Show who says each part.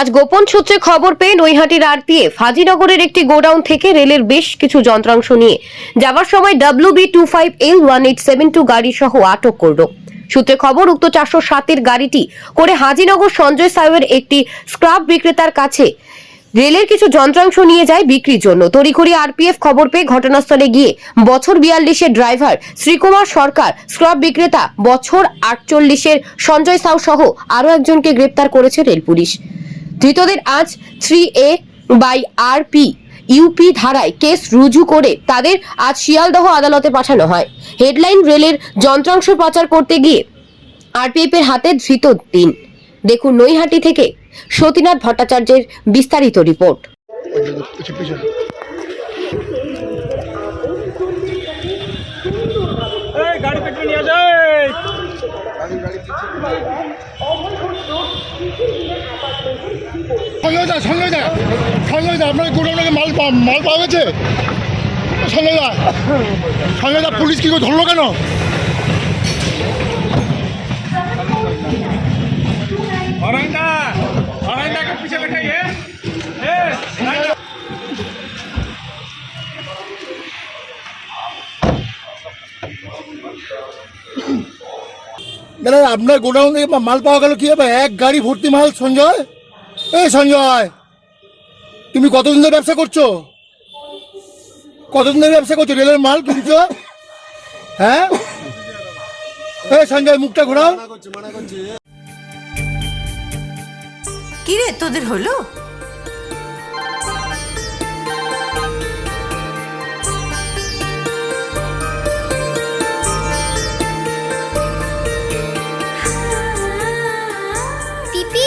Speaker 1: আজ গোপন সূত্রে খবর পেয়ে নৈহাটির আরপিএফ হাজিনগরের একটি গোডাউন থেকে রেলের বেশ কিছু যন্ত্রাংশ নিয়ে যাওয়ার সময় W B two five L one eight seven two গাড়ি সহ আটক করল। সূত্রে খবর, উক্ত চারশো সাতের গাড়িটি করে হাজিনগর সঞ্জয় সাহেবের একটি স্ক্রাব বিক্রেতার কাছে রেলের কিছু যন্ত্রাংশ নিয়ে যায় বিক্রির জন্য। তড়িঘড়ি আরপিএফ খবর পেয়ে ঘটনাস্থলে গিয়ে বছর বিয়াল্লিশের ড্রাইভার শ্রীকুমার সরকার, স্ক্রাব বিক্রেতা বছর আটচল্লিশের সঞ্জয় সাউ সহ আরও একজনকে গ্রেপ্তার করেছে রেল পুলিশ। ধৃতদের আজ three A by R P UP ধারায় কেস রুজু করে তাদের আজ শিয়ালদহ আদালতে পাঠানো হয়। হেডলাইন রেলের যন্ত্রাংশ পাচার করতে গিয়ে আরপিএফ এর হাতে ধৃত তিন। দেখুন নৈহাটি থেকে সতীনাথ ভট্টাচার্যের বিস্তারিত রিপোর্ট।
Speaker 2: সঞ্জয়দা সঞ্জয়দা সঞ্জয়দা আপনার গুড়োনাকে মাল মাল পাওয়া গেছে? সঞ্জয়দা সঞ্জয়দা পুলিশ কি ধরলো কেন? দাদা আপনার গোডাউন থেকে মাল পাওয়া গেল কি হবে? এক গাড়ি ভর্তি মাল সঞ্জয়? এই সঞ্জয় তুমি কতদিন ধরে ব্যবসা করছ? কতদিন ধরে ব্যবসা করছ? রেলের মাল কিনছো? হ্যাঁ? এই সঞ্জয় মুখটা ঘোরাও।
Speaker 3: কিরে তোদের হলো?
Speaker 4: পিপি